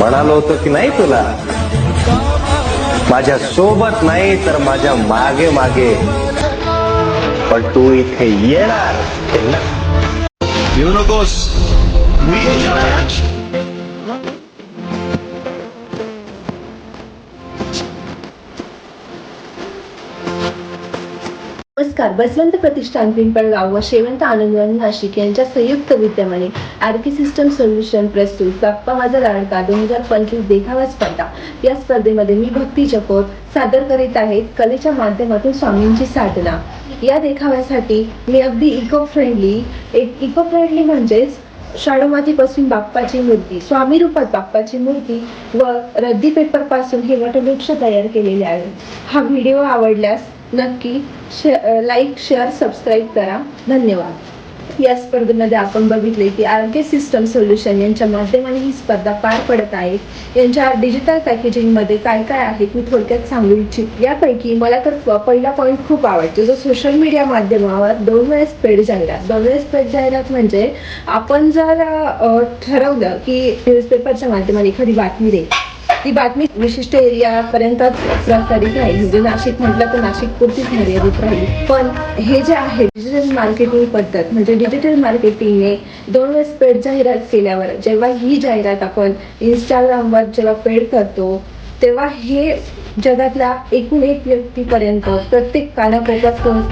म्हणालो होतो की नाही तुला. माझ्या सोबत नाही तर माझ्या मागे मागे. पण तू इथे येणार. येऊ नकोस. मी नमस्कार बसवंत प्रतिष्ठान पिंपळगाव व शेवंत आनंदवन नाशिक यांच्या संयुक्त विद्यमाने आरकी सिस्टम सोल्युशन प्रस्तुत बाप्पा माझा लाडका दोन हजार पंचवीस देखावा स्पर्धा. या स्पर्धेमध्ये मी भक्ती जपोर सादर करीत आहे कलेच्या माध्यमातून स्वामींची साधना. या देखाव्यासाठी मी अगदी इको फ्रेंडली एक इको फ्रेंडली म्हणजेच शाडूमातीपासून बाप्पाची मूर्ती स्वामी रूपात बाप्पाची मूर्ती व रद्दी पेपरपासून हे वटवृक्ष तयार केलेले आहे. हा व्हिडिओ आवडल्यास नक्की शे लाईक शेअर सबस्क्राईब करा. धन्यवाद. या स्पर्धेमध्ये आपण बघितले की आर के सिस्टम सोल्युशन यांच्या माध्यमाने ही स्पर्धा पार पडत आहे. यांच्या डिजिटल पॅकेजिंगमध्ये काय काय आहे मी थोडक्यात सांगू इच्छित. यापैकी मला तर प- पहिला पॉईंट खूप आवडतो. जो सोशल मीडिया माध्यमावर दोन वेळेस पेड जाहिरात दोन वेळेस पेड जाहिरात म्हणजे आपण जर ठरवलं की न्यूजपेपरच्या माध्यमाने एखादी बातमी देईल ती बातमी विशिष्ट एरियापर्यंतच प्रसारित राहील. म्हणजे नाशिक म्हटलं तर नाशिक पुरतीच मर्यादित राहील. पण हे जे आहे डिजिटल मार्केटिंग पद्धत म्हणजे डिजिटल मार्केटिंगने दोन वेळेस पेड जाहिरात केल्यावर जेव्हा ही जाहिरात आपण इंस्टाग्रामवर जेव्हा पेड करतो तेव्हा हे जगातल्या एकूण एक व्यक्तीपर्यंत प्रत्येक कानाकोपऱ्यात पोहोच